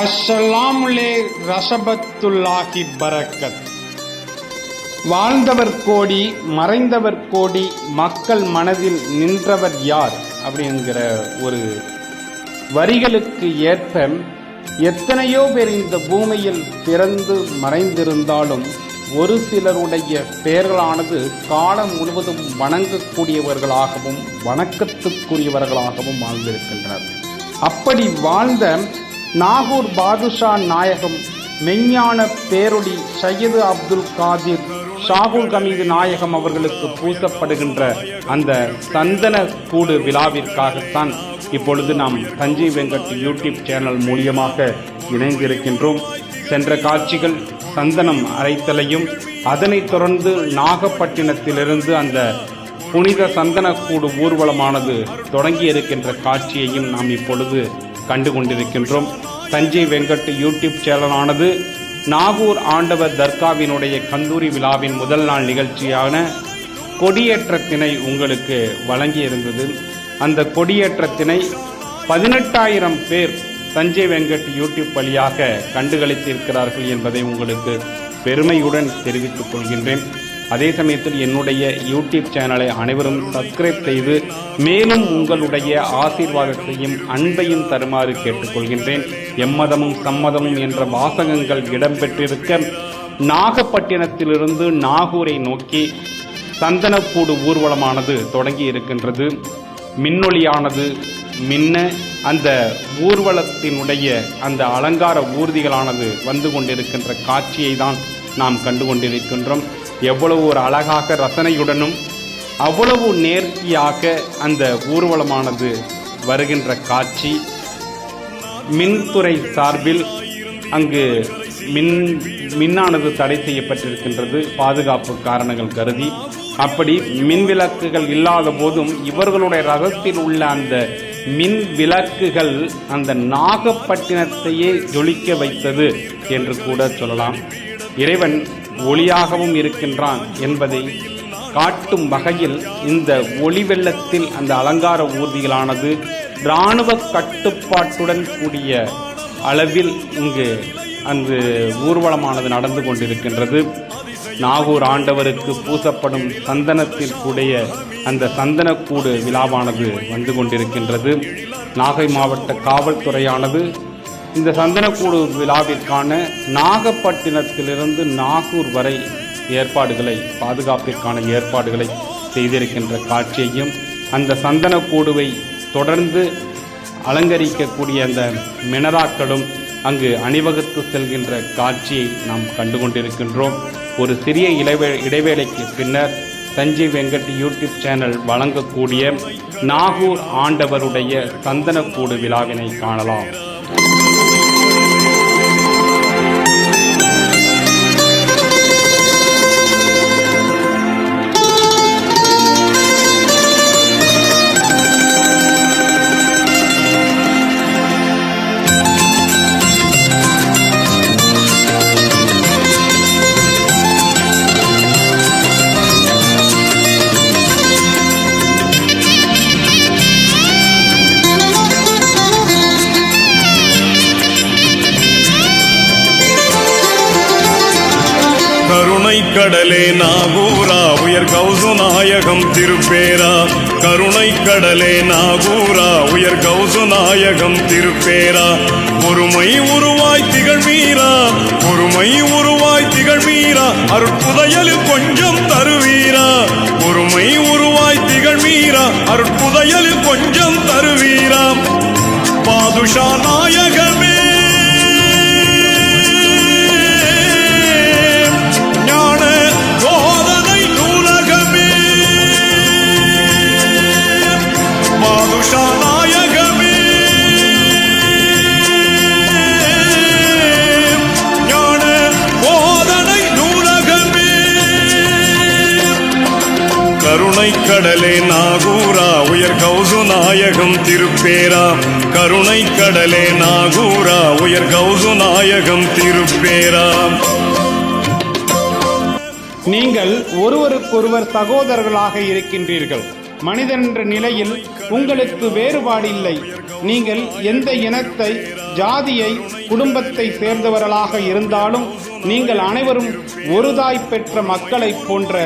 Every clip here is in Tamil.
அஸ்ஸலாமுலே ரசபத்துல்லாஹி பரக்கத். வாழ்ந்தவர் கோடி மறைந்தவர் கோடி மக்கள் மனதில் நின்றவர் யார்? அப்படிங்கிற ஒரு வரிகளுக்கு ஏற்ப எத்தனையோ பேர் இந்த பூமியில் பிறந்து மறைந்திருந்தாலும் ஒரு சிலருடைய பெயர்களானது காலம் முழுவதும் வணங்கக்கூடியவர்களாகவும் வணக்கத்துக்குரியவர்களாகவும் வாழ்ந்திருக்கின்றனர். அப்படி வாழ்ந்த நாகூர் பாதுஷா நாயகம் மெஞ்ஞான பேரொடி சையது அப்துல் காதிர் ஷாகுல் கமீது நாயகம் அவர்களுக்கு பூசப்படுகின்ற அந்த சந்தன கூடு விழாவிற்காகத்தான் இப்பொழுது நாம் தஞ்சை வெங்கட் யூடியூப் சேனல் மூலியமாக இணைந்திருக்கின்றோம். சென்ற காட்சிகள் சந்தனம் அரைத்தலையும் அதனைத் தொடர்ந்து நாகப்பட்டினத்திலிருந்து அந்த புனித சந்தனக்கூடு ஊர்வலமானது தொடங்கி இருக்கின்ற காட்சியையும் நாம் இப்பொழுது கண்டு கொண்டிருக்கின்றோம் தஞ்சை வெங்கட் யூடியூப் சேனலானது நாகூர் ஆண்டவர் தர்காவினுடைய கந்தூரி விழாவின் முதல் நாள் நிகழ்ச்சியான கொடியேற்றத்தினை உங்களுக்கு வழங்கியிருந்தது. அந்த கொடியேற்றத்தினை பதினெட்டாயிரம் பேர் தஞ்சை வெங்கட் யூடியூப் வழியாக கண்டுகளித்திருக்கிறார்கள் என்பதை உங்களுக்கு பெருமையுடன் தெரிவித்துக் கொள்கின்றேன். அதே சமயத்தில் என்னுடைய யூடியூப் சேனலை அனைவரும் சப்ஸ்கிரைப் செய்து மேலும் உங்களுடைய ஆசீர்வாதத்தையும் அன்பையும் தருமாறு கேட்டுக்கொள்கின்றேன். எம்மதமும் சம்மதமும் என்ற வாசகங்கள் இடம்பெற்றிருக்க நாகப்பட்டினத்திலிருந்து நாகூரை நோக்கி சந்தனக்கூடு ஊர்வலமானது தொடங்கி இருக்கின்றது. மின்னொளியானது மின்ன அந்த ஊர்வலத்தினுடைய அந்த அலங்கார ஊர்திகளானது வந்து கொண்டிருக்கின்ற காட்சியை தான் நாம் கண்டு கொண்டிருக்கின்றோம். எவ்வளவு ஒரு அழகாக ரசனையுடனும் அவ்வளவு நேர்த்தியாக அந்த ஊர்வலமானது வருகின்ற காட்சி. மின்துறை சார்பில் அங்கு மின் மின்னானது தடை செய்யப்பட்டிருக்கின்றது. பாதுகாப்பு காரணங்கள் கருதி அப்படி மின் விளக்குகள் இல்லாத போதும் இவர்களுடைய ரகத்தில் உள்ள அந்த மின் விளக்குகள் அந்த நாகப்பட்டினத்தையே ஜொலிக்க வைத்தது என்று கூட சொல்லலாம். இறைவன் ஒளியாகவும் இருக்கின்றான் என்பதை காட்டும் வகையில் இந்த ஒளி வெள்ளத்தில் அந்த அலங்கார ஊர்திகளானது இராணுவ கட்டுப்பாட்டுடன் கூடிய அளவில் இங்கு அந்த ஊர்வலமானது நடந்து கொண்டிருக்கின்றது. நாகூர் ஆண்டவருக்கு பூசப்படும் சந்தனத்திற்குடைய அந்த சந்தனக்கூடு விழாவானது வந்து கொண்டிருக்கின்றது. நாகை மாவட்ட காவல்துறையானது இந்த சந்தனக்கூடு விழாவிற்கான நாகப்பட்டினத்திலிருந்து நாகூர் வரை ஏற்பாடுகளை பாதுகாப்பிற்கான ஏற்பாடுகளை செய்திருக்கின்ற காட்சியையும் அந்த சந்தனக்கூடுவை தொடர்ந்து அலங்கரிக்கக்கூடிய அந்த மினராக்களும் அங்கு அணிவகுத்து செல்கின்ற காட்சியை நாம் கண்டு கொண்டிருக்கின்றோம் ஒரு சிறிய இடைவே இடைவேளைக்கு பின்னர் சஞ்சீவ் வெங்கட் யூடியூப் சேனல் வழங்கக்கூடிய நாகூர் ஆண்டவருடைய சந்தனக்கூடு விழாவினை காணலாம். கடலே நாகூரா உயர் கௌசு நாயகம் திருப்பேரா. கருணை கடலே நாகூரா உயர் கௌசு நாயகம் திருப்பேரா. ஒருமை உருவாய் திகழ்வீரா ஒருமை உருவாய் திகழ்வீரா. அருட்புதையலில் கொஞ்சம் தருவீரா. ஒருமை உருவாய் திகழ்வீரா அருட்புதையலில் கொஞ்சம் தருவீரா. பாதுஷா நாயகமே கருணை கடலே நாகூரா உயர் கௌசு நாயகம் திருப்பேரா. கருணை கடலே நாகூரா உயர் கௌசு நாயகம் திருப்பேரா. நீங்கள் ஒருவருக்கொருவர் சகோதரர்களாக இருக்கின்றீர்கள். மனிதன் என்ற நிலையில் உங்களுக்கு வேறுபாடில்லை. நீங்கள் எந்த இனத்தை ஜாதியை குடும்பத்தை சேர்ந்தவர்களாக இருந்தாலும் நீங்கள் அனைவரும் ஒரு தாய் பெற்ற மக்களைப் போன்ற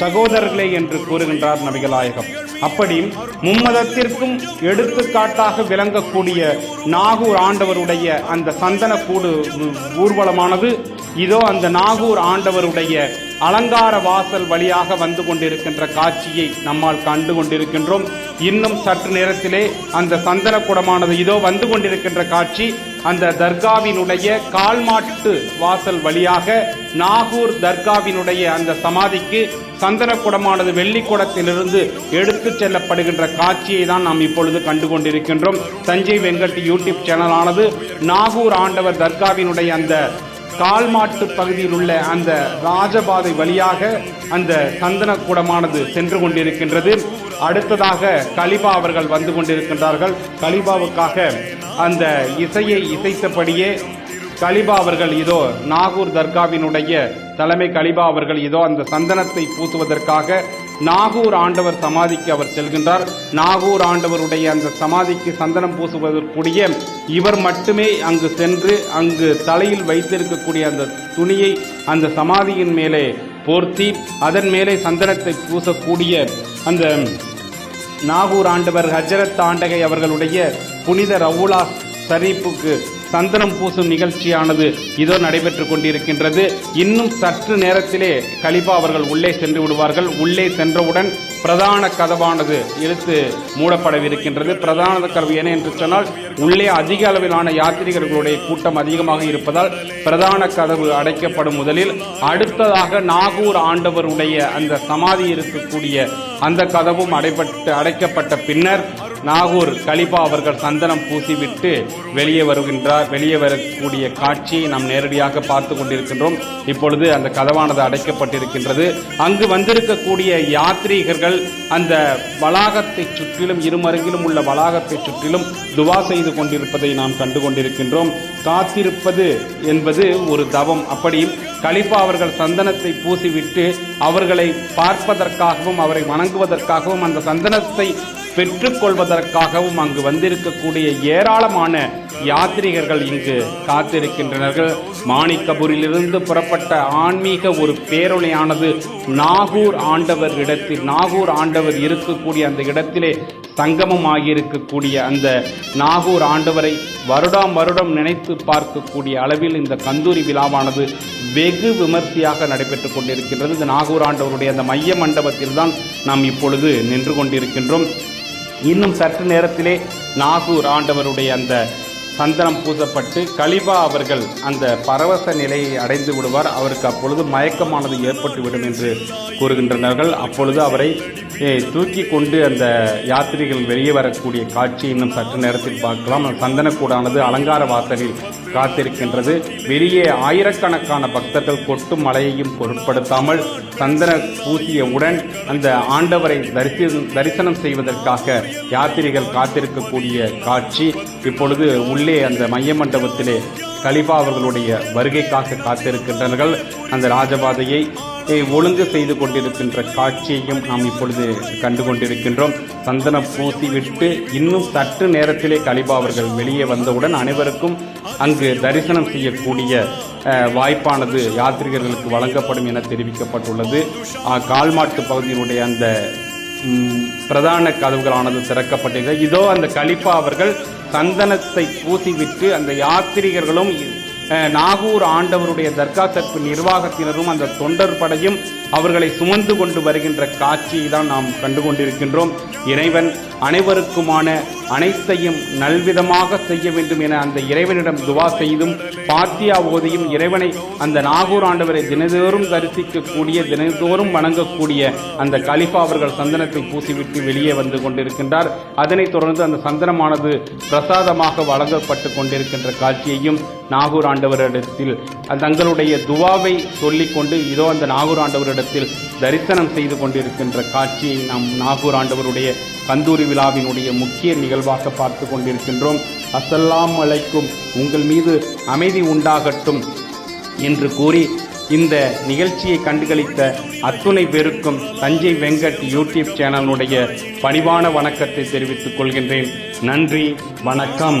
சகோதரர்களே என்று கூறுகின்றார் நபிகளாயகம். அப்படி மும்மதத்திற்கும் எடுத்துக்காட்டாக விளங்கக்கூடிய நாகூர் ஆண்டவருடைய அந்த சந்தன கூடு ஊர்வலமானது இதோ அந்த நாகூர் ஆண்டவருடைய அலங்கார வாசல் வழியாக வந்து கொண்டிருக்கின்ற காட்சியை நம்மால் கண்டு கொண்டிருக்கின்றோம். இன்னும் சற்று நேரத்திலே அந்த சந்தன குடமானது இதோ வந்து கொண்டிருக்கின்ற காட்சி. அந்த தர்காவினுடைய கால்மாட்டு வாசல் வழியாக நாகூர் தர்காவினுடைய அந்த சமாதிக்கு சந்தன குடமானது வெள்ளி குடத்திலிருந்து எடுத்துச் செல்லப்படுகின்ற காட்சியை தான் நாம் இப்பொழுது கண்டு கொண்டிருக்கின்றோம். சஞ்சய் வெங்கட் யூடியூப் சேனலானது நாகூர் ஆண்டவர் தர்காவினுடைய அந்த கால்மாட்டு பகுதியில் உள்ள அந்த ராஜபாதை வழியாக அந்த சந்தன கூடமானது சென்று கொண்டிருக்கின்றது. அடுத்ததாக கலிபா அவர்கள் வந்து கொண்டிருக்கின்றார்கள். கலிபாவுக்காக அந்த இசையை இசைத்தபடியே கலிபா அவர்கள் இதோ நாகூர் தர்காவினுடைய தலைமை கலிபா அவர்கள் இதோ அந்த சந்தனத்தை பூசுவதற்காக நாகூர் ஆண்டவர் சமாதிக்கு அவர் செல்கின்றார். நாகூர் ஆண்டவருடைய அந்த சமாதிக்கு சந்தனம் பூசுவதற்குரிய இவர் மட்டுமே அங்கு சென்று அங்கு தலையில் வைத்திருக்கக்கூடிய அந்த துணியை அந்த சமாதியின் மேலே போர்த்தி அதன் மேலே சந்தனத்தை பூசக்கூடிய அந்த நாகூர் ஆண்டவர் ஹஜரத் ஆண்டகை அவர்களுடைய புனித ரவுலா சரிப்புக்கு சந்தனம் பூசும் நிகழ்ச்சியானது இதோ நடைபெற்றுக் கொண்டிருக்கின்றது. இன்னும் சற்று நேரத்திலே கலிபா அவர்கள் உள்ளே சென்று விடுவார்கள். உள்ளே சென்றவுடன் பிரதான கதவானது இழுத்து மூடப்படவிருக்கின்றது. பிரதான கதவு என என்று சொன்னால் உள்ளே அதிக அளவிலான யாத்திரிகர்களுடைய கூட்டம் அதிகமாக இருப்பதால் பிரதான கதவு அடைக்கப்படும் முதலில் அடுத்ததாக நாகூர் ஆண்டவருடைய அந்த சமாதி இருக்கக்கூடிய அந்த கதவும் அடைப்பட்டு அடைக்கப்பட்ட பின்னர் நாகூர் கலிபா அவர்கள் சந்தனம் பூசிவிட்டு வெளியே வருகின்றார். வெளியே வரக்கூடிய காட்சியை நாம் நேரடியாக பார்த்து கொண்டிருக்கின்றோம். இப்பொழுது அந்த கதவானது அடைக்கப்பட்டிருக்கின்றது. அங்கு வந்திருக்கக்கூடிய யாத்ரீகர்கள் அந்த வளாகத்தை சுற்றிலும் இருமருங்கிலும் உள்ள வளாகத்தை சுற்றிலும் துவா செய்து கொண்டிருப்பதை நாம் கண்டு கொண்டிருக்கின்றோம். காத்திருப்பது என்பது ஒரு தவம். அப்படி கலிபா அவர்கள் சந்தனத்தை பூசிவிட்டு அவர்களை பார்ப்பதற்காகவும் அவரை வணங்குவதற்காகவும் அந்த சந்தனத்தை பெற்றுக்கொள்வதற்காகவும் அங்கு வந்திருக்கக்கூடிய ஏராளமான யாத்ரீகர்கள் இங்கு காத்திருக்கின்றனர்கள். மாணிக்கபூரிலிருந்து புறப்பட்ட ஆன்மீக ஒரு பேரொளியானது நாகூர் ஆண்டவர் இடத்தில் நாகூர் ஆண்டவர் இருக்கக்கூடிய அந்த இடத்திலே சங்கமம் ஆகியிருக்கக்கூடிய அந்த நாகூர் ஆண்டவரை வருடாம் வருடம் நினைத்து பார்க்கக்கூடிய அளவில் இந்த கந்தூரி விழாவானது வெகு விமர்சையாக நடைபெற்றுக் கொண்டிருக்கின்றது. இந்த நாகூர் ஆண்டவருடைய அந்த மைய மண்டபத்தில் தான் நாம் இப்பொழுது நின்று கொண்டிருக்கின்றோம். இன்னும் சற்று நேரத்திலே நாகூர் ஆண்டவருடைய அந்த சந்தனம் பூசப்பட்டு கலிபா அவர்கள் அந்த பரவச நிலையை அடைந்து விடுவார். அவருக்கு அப்பொழுது மயக்கமானது ஏற்பட்டுவிடும் என்று கூறுகின்றனர்கள். அப்பொழுது அவரை தூக்கி கொண்டு அந்த யாத்திரிகள் வெளியே வரக்கூடிய காட்சி இன்னும் சற்று நேரத்தில் பார்க்கலாம். சந்தனக்கூடானது அலங்கார வாசலில் காத்திருக்கின்றது. வெளியே ஆயிரக்கணக்கான பக்தர்கள் கொட்டும் மலையையும் பொருட்படுத்தாமல் சந்தன பூசியவுடன் அந்த ஆண்டவரை தரிசி தரிசனம் செய்வதற்காக யாத்திரிகள் காத்திருக்கக்கூடிய காட்சி இப்பொழுது உள்ளே அந்த மைய மண்டபத்திலே கலிபா அவர்களுடைய வருகைக்காக காத்திருக்கின்றனர் அந்த ராஜபாதையை ஒழுங்கு செய்து கொண்டிருக்கின்ற காட்சியையும் நாம் இப்பொழுது கண்டு கொண்டிருக்கின்றோம் சந்தனம் பூசிவிட்டு இன்னும் சற்று நேரத்திலே கலிபா அவர்கள் வெளியே வந்தவுடன் அனைவருக்கும் அங்கு தரிசனம் செய்யக்கூடிய வாய்ப்பானது யாத்ரிகர்களுக்கு வழங்கப்படும் என தெரிவிக்கப்பட்டுள்ளது. கால்மாட்டு பகுதியினுடைய அந்த பிரதான கதவுகளானது திறக்கப்பட்டிருக்கிறது. இதோ அந்த கலிப்பா அவர்கள் சந்தனத்தை பூசிவிட்டு அந்த யாத்திரிகர்களும் நாகூர் ஆண்டவருடைய தர்கா தற்பு நிர்வாகத்தினரும் அந்த தொண்டர் படையும் அவர்களை சுமந்து கொண்டு வருகின்ற காட்சியை தான் நாம் கண்டு கொண்டிருக்கின்றோம். இறைவன் அனைவருக்குமான அனைத்தையும் நல்விதமாக செய்ய வேண்டும் என அந்த இறைவனிடம் துவா செய்தும் பாத்தியா ஓதியும் இறைவனை அந்த நாகூர் ஆண்டவரை தினதோறும் தரிசிக்கக்கூடிய தினதோறும் வணங்கக்கூடிய அந்த கலிஃபா அவர்கள் சந்தனத்தை பூசிவிட்டு வெளியே வந்து கொண்டிருக்கின்றார். அதனைத் தொடர்ந்து அந்த சந்தனமானது பிரசாதமாக வழங்கப்பட்டு கொண்டிருக்கின்ற காட்சியையும் நாகூர் ஆண்டவரிடத்தில் தங்களுடைய துவாவை சொல்லிக்கொண்டு இதோ அந்த நாகூர் ஆண்டவரிடத்தில் தரிசனம் செய்து கொண்டிருக்கின்ற காட்சியை நாம் நாகூர் ஆண்டவருடைய கந்தூரி விழாவினுடைய முக்கிய நிகழ்வாக பார்த்து கொண்டிருக்கின்றோம். அசல்லாம் அழைக்கும் உங்கள் மீது அமைதி உண்டாகட்டும் என்று கூறி இந்த நிகழ்ச்சியை கண்டுகளித்த அத்துணை பேருக்கும் தஞ்சை வெங்கட் யூடியூப் சேனலுடைய பணிவான வணக்கத்தை தெரிவித்துக் கொள்கின்றேன். நன்றி வணக்கம்.